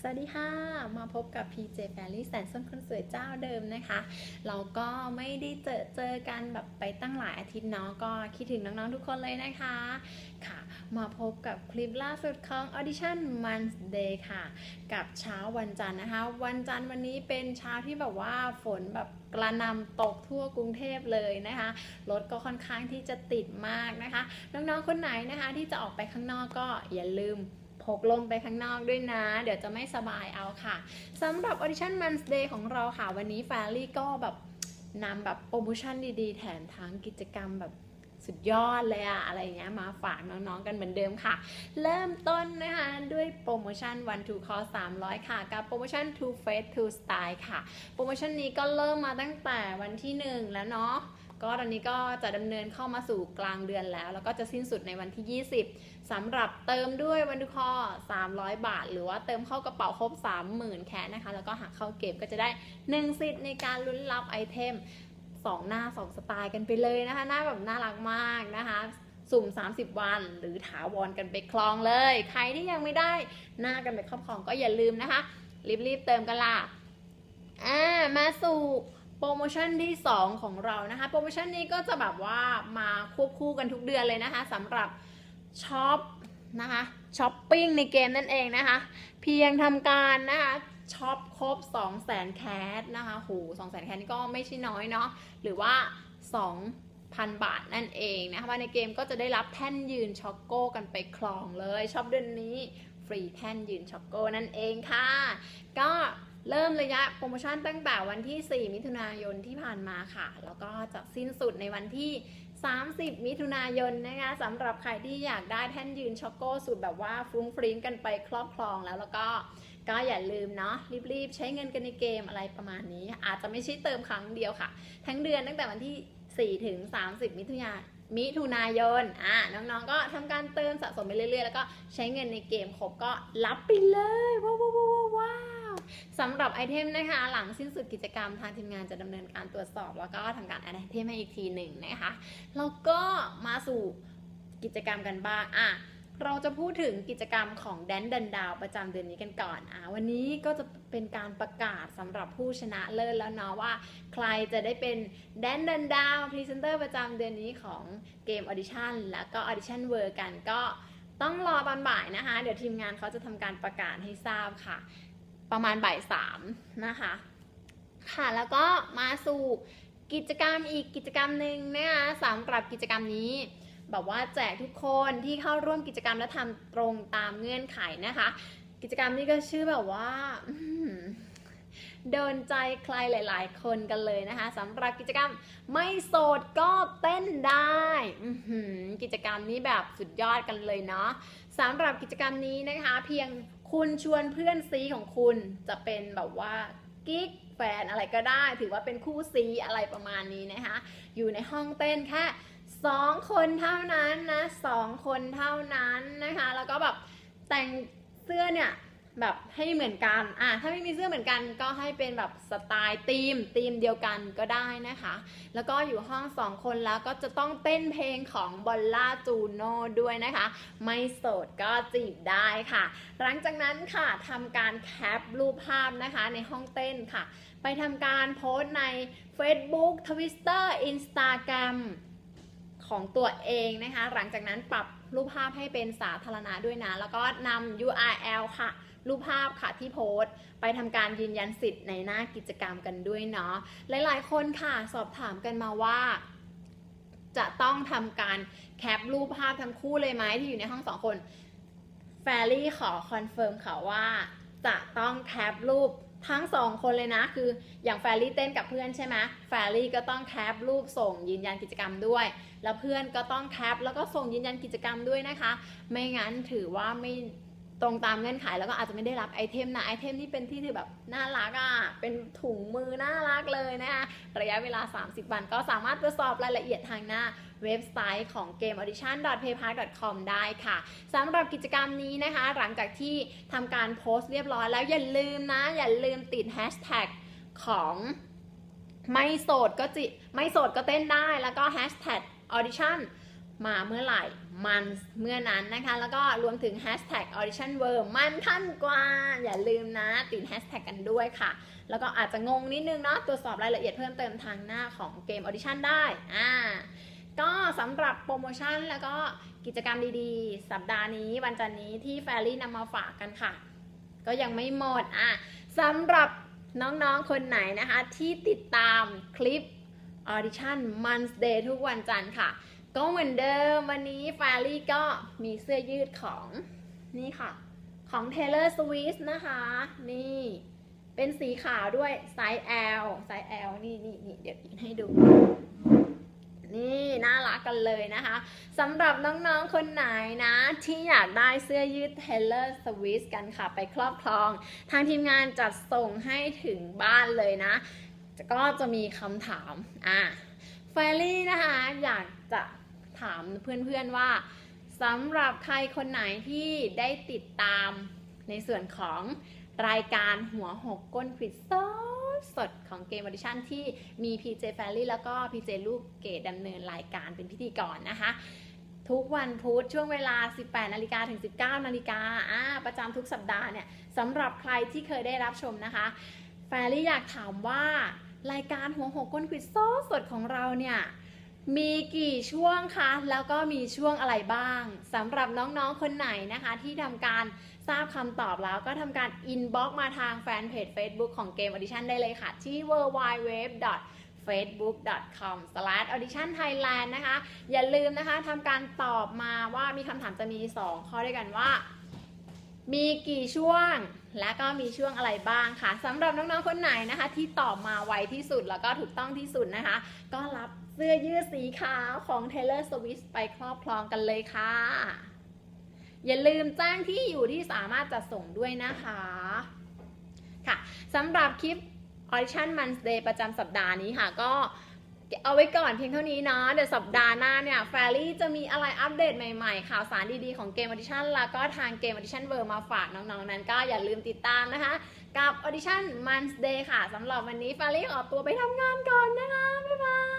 สวัสดีค่ะ มาพบกับ PJ Family แสนส้นคนสวยเจ้าเดิมนะคะ เราก็ไม่ได้เจอเจอกันแบบไปตั้งหลายอาทิตย์เนาะก็คิดถึงน้องๆทุกคนเลยนะคะค่ะ มาพบกับคลิปล่าสุดของ Audition Monday ค่ะ กับเช้าวันจันทร์นะคะ วันจันทร์วันนี้เป็นเช้าที่แบบว่าฝนแบบกระนำตกทั่วกรุงเทพเลยนะคะรถก็ค่อนข้างที่จะติดมากนะคะ น้องๆคนไหนนะคะที่จะออกไปข้างนอกก็อย่าลืม พกลมไปข้างนอกด้วยนะ เดี๋ยวจะไม่สบายเอาค่ะสำหรับ Audition Monday ของเราค่ะวันนี้แฟรี่ก็แบบนำแบบโปรโมชั่นดีๆ แถมทั้งกิจกรรมแบบสุดยอดเลยอะอะไรเงี้ยมาฝากน้องๆกันเหมือนเดิมค่ะ เริ่มต้นนะคะด้วยโปรโมชั่น one to call 300 ค่ะ กับโปรโมชั่น two face two style ค่ะ โปรโมชั่นนี้ก็เริ่มมาตั้งแต่วันที่ 1 แล้วเนาะ ก็ตอนนี้ก็จะดำเนินเข้ามาสู่กลางเดือนแล้ว แล้วก็จะสิ้นสุดในวันที่ 20สำหรับเติมด้วยวันดูคอ300 บาท หรือว่าเติมเข้ากระเป๋าครบ 30,000 แค่นะคะ แล้วก็หากเข้าเก็บก็จะได้ 1 สิทธิ์ในการลุ้นรับไอเทม 2 หน้า 2 สไตล์กันไปเลยนะคะ หน้าแบบน่ารักมากนะคะสุ่ม 30 วัน หรือถาวรกันไปคลองเลย ใครที่ยังไม่ได้หน้ากันไปครอบครองก็อย่าลืมนะคะ รีบๆเติมกันล่ะอ่ามาสู่ โปรโมชั่นที่ 2 ของเรานะคะ โปรโมชั่นนี้ก็จะแบบว่ามาควบคู่กันทุกเดือนเลยนะคะสำหรับช็อปนะคะช้อปปิ้งในเกมนั่นเองนะคะ เพียงทำการนะคะช็อปครบ 2 0 0 0 0 0 แคสนะคะโห2 0 0 0 0 0แคสนี่ก็ไม่ใช่น้อยเนาะหรือว่า 2,000 บาทนั่นเองนะคะว่าในเกมก็จะได้รับแท่นยืนช็อกโก้กันไปคลองเลยช็อปเดือนนี้ฟรีแท่นยืนช็อกโก้นั่นเองค่ะ ก็ เริ่มระยะโปรโมชั่นตั้งแต่วันที่ 4 มิถุนายนที่ผ่านมาค่ะ แล้วก็จะสิ้นสุดในวันที่ 30 มิถุนายนนะคะสำหรับใครที่อยากได้แท่นยืนช็อกโก้สูตรแบบว่าฟุ้งฟริ้งกันไปครอบครองแล้วแล้วก็ก็อย่าลืมเนาะรีบๆ ใช้เงินกันในเกมอะไรประมาณนี้ อาจจะไม่ใช่เติมครั้งเดียวค่ะ ทั้งเดือนตั้งแต่วันที่ 4 ถึง 30 มิถุนายนมิถุนายน อะ น้องๆ ก็ทำการเติมสะสมไปเรื่อยๆ แล้วก็ใช้เงินในเกมครบก็รับไปเลยว้าว สำหรับไอเทมนะคะ หลังสิ้นสุดกิจกรรมทางทีมงานจะดำเนินการตรวจสอบ แล้วก็ทำการแอดไอเทมให้อีกทีหนึ่งนะคะแล้วก็มาสู่กิจกรรมกันบ้างอะเราจะพูดถึงกิจกรรมของแดนดันดาวประจำเดือนนี้กันก่อนอะวันนี้ก็จะเป็นการประกาศสำหรับผู้ชนะเลิศแล้วเนาะว่า ใครจะได้เป็นแดนดันดาวพรีเซนเตอร์ประจำเดือนนี้ของเกมออดิชั่นแล้วก็ออดิชั่นเวอร์กันก็ต้องรอตอนบ่ายนะคะ เดี๋ยวทีมงานเขาจะทำการประกาศให้ทราบค่ะ ประมาณบ่ายสามนะคะ ค่ะแล้วก็มาสู่กิจกรรมอีกกิจกรรมหนึ่งนะคะสำหรับกิจกรรมนี้แบบว่าแจกทุกคนที่เข้าร่วมกิจกรรมและทำตรงตามเงื่อนไขนะคะ กิจกรรมนี้ก็ชื่อแบบว่าโดนใจใครหลาย ๆ คนกันเลยนะคะสำหรับกิจกรรมไม่โสดก็เต้นได้กิจกรรมนี้แบบสุดยอดกันเลยเนาะสำหรับกิจกรรมนี้นะคะ เพียง คุณชวนเพื่อนซีของคุณจะเป็นแบบว่ากิ๊กแฟนอะไรก็ได้ ถือว่าเป็นคู่ซีอะไรประมาณนี้นะคะ อยู่ในห้องเต้นแค่สองคนเท่านั้นนะสองคนเท่านั้นนะคะ แล้วก็แบบแต่งเสื้อเนี่ย แบบให้เหมือนกัน อะ ถ้าไม่มีเสื้อเหมือนกันก็ให้เป็นแบบสไตล์ธีมธีมเดียวกันก็ได้นะคะ แล้วก็อยู่ห้องสองคนแล้วก็จะต้องเต้นเพลงของบอลล่าจูโน่ด้วยนะคะ ไม่โสดก็จีบได้ค่ะ หลังจากนั้นค่ะทำการแคปรูปภาพนะคะในห้องเต้นค่ะ ไปทำการโพสต์ใน Facebook Twitter Instagram ของตัวเองนะคะ หลังจากนั้นปรับ รูปภาพให้เป็นสาธารณะด้วยนะ แล้วก็นำ URL ค่ะ รูปภาพค่ะที่โพสต์ ไปทำการยืนยันสิทธิ์ในหน้ากิจกรรมกันด้วยเนาะ หลายๆ คนค่ะสอบถามกันมาว่า จะต้องทำการแคปรูปภาพทั้งคู่เลยไหมที่อยู่ในห้องสองคน แฟรี่ขอคอนเฟิร์มค่ะว่าจะต้องแคปรูป ทั้งสองคนเลยนะ คืออย่างแฟรี่เต้นกับเพื่อนใช่ไหมแฟรี่ก็ต้องแคปรูปส่งยืนยันกิจกรรมด้วย แล้วเพื่อนก็ต้องแคปแล้วก็ส่งยืนยันกิจกรรมด้วยนะคะ ไม่งั้นถือว่าไม่ ตรงตามเงื่อนไขแล้วก็อาจจะไม่ได้รับไอเทมนะไอเทมที่เป็นที่ที่แบบน่ารักอะ่ะเป็นถุงมือน่ารักเลยนะคะระยะเวลา 30 วันก็สามารถตรวจสอบรายละเอียดทางหน้าเว็บไซต์ของ game audition paypal com ได้ค่ะสำหรับกิจกรรมนี้นะคะ หลังจากที่ทำการโพสต์เรียบร้อยแล้วอย่าลืมนะ อย่าลืมติดแฮชแท็กของไม่โสดก็จิไม่โสดก็เต้นได้แล้วก็แฮชแท็ก audition มาเมื่อไหร่ มันเมื่อนั้นนะคะ แล้วก็รวมถึง hashtag audition world มันท่านกว่า อย่าลืมนะ ติด hashtag กันด้วยค่ะ แล้วก็อาจจะงงนิดนึงเนาะตรวจสอบรายละเอียดเพิ่มเติมทางหน้าของเกม audition ได้อ่าก็สำหรับโปรโมชั่นแล้วก็กิจกรรมดีๆ สัปดาห์นี้วันจันนี้ที่แฟรี่นำมาฝากกันค่ะ ก็ยังไม่หมดอะสำหรับน้องๆ คนไหนนะคะ ที่ติดตามคลิป Audition Monday ทุกวันจันทร์ค่ะ ก็เหมือนเดิมวันนี้แฟรี่ก็มีเสื้อยืดของนี่ค่ะ ของ Taylor Swift นะคะ นี่เป็นสีขาวด้วยไซส์ L ไซส์ L นี่นี่นี่เดี๋ยวอีกให้ดู นี่น่ารักกันเลยนะคะสำหรับน้องๆคนไหนนะ ที่อยากได้เสื้อยืด Taylor Swift กันค่ะ ไปครอบครอง ทางทีมงานจัดส่งให้ถึงบ้านเลยนะ ก็จะมีคำถาม อะแฟรี่นะคะ อยากจะ ถามเพื่อนๆว่าสำหรับใครคนไหนที่ได้ติดตามในส่วนของรายการหัวหกก้นควิดสดสดของเกมออดิชั่นที่มี PJ f a i r y แล้วก็ PJ ลูกเกดดำเนินรายการเป็นพิธีกรนะคะ ทุกวันพุธช่วงเวลา 18นาฬิกาถึง 19นาฬิกาอ่าประจำทุกสัปดาห์เนี่ยสำหรับใครที่เคยได้รับชมนะคะแฟรี่อยากถามว่ารายการหัวหกก้นควิดสดสดของเราเนี่ย มีกี่ช่วงคะ แล้วก็มีช่วงอะไรบ้างสำหรับน้องๆ คนไหนนะคะ ที่ทำการทราบคำตอบแล้วก็ทำการอินบ็อกมาทางแฟนเพจ Facebook ของเกม Audition ได้เลยค่ะ ที่ www facebook.com/auditionthailand นะคะ อย่าลืมนะคะทำการตอบมาว่ามีคำถามจะมี 2 ข้อด้วยกันว่า มีกี่ช่วง และก็มีช่วงอะไรบ้างค่ะสำหรับน้องๆ คนไหนนะคะ ที่ตอบมาไวที่สุดแล้วก็ถูกต้องที่สุดนะคะ ก็รับ เสื้อยืดสีขาวของ Taylor Swift ไปครอบครองกันเลยค่ะ อย่าลืมแจ้งที่อยู่ที่สามารถจัดส่งด้วยนะคะ ค่ะสำหรับคลิป Audition Monday ประจำสัปดาห์นี้ค่ะก็เอาไว้ก่อนเพียงเท่านี้เนาะเดี๋ยวสัปดาห์หน้าเนี่ยแฟรี่จะมีอะไรอัปเดตใหม่ๆ ข่าวสารดีๆ ของเกม Audition แล้วก็ทางเกม Audition World มาฝากน้องๆ นั้นก็อย่าลืมติดตามนะคะ กับ Audition Monday ค่ะสำหรับวันนี้แฟรี่ขอตัวไปทำงานก่อนนะคะ บ๊ายบาย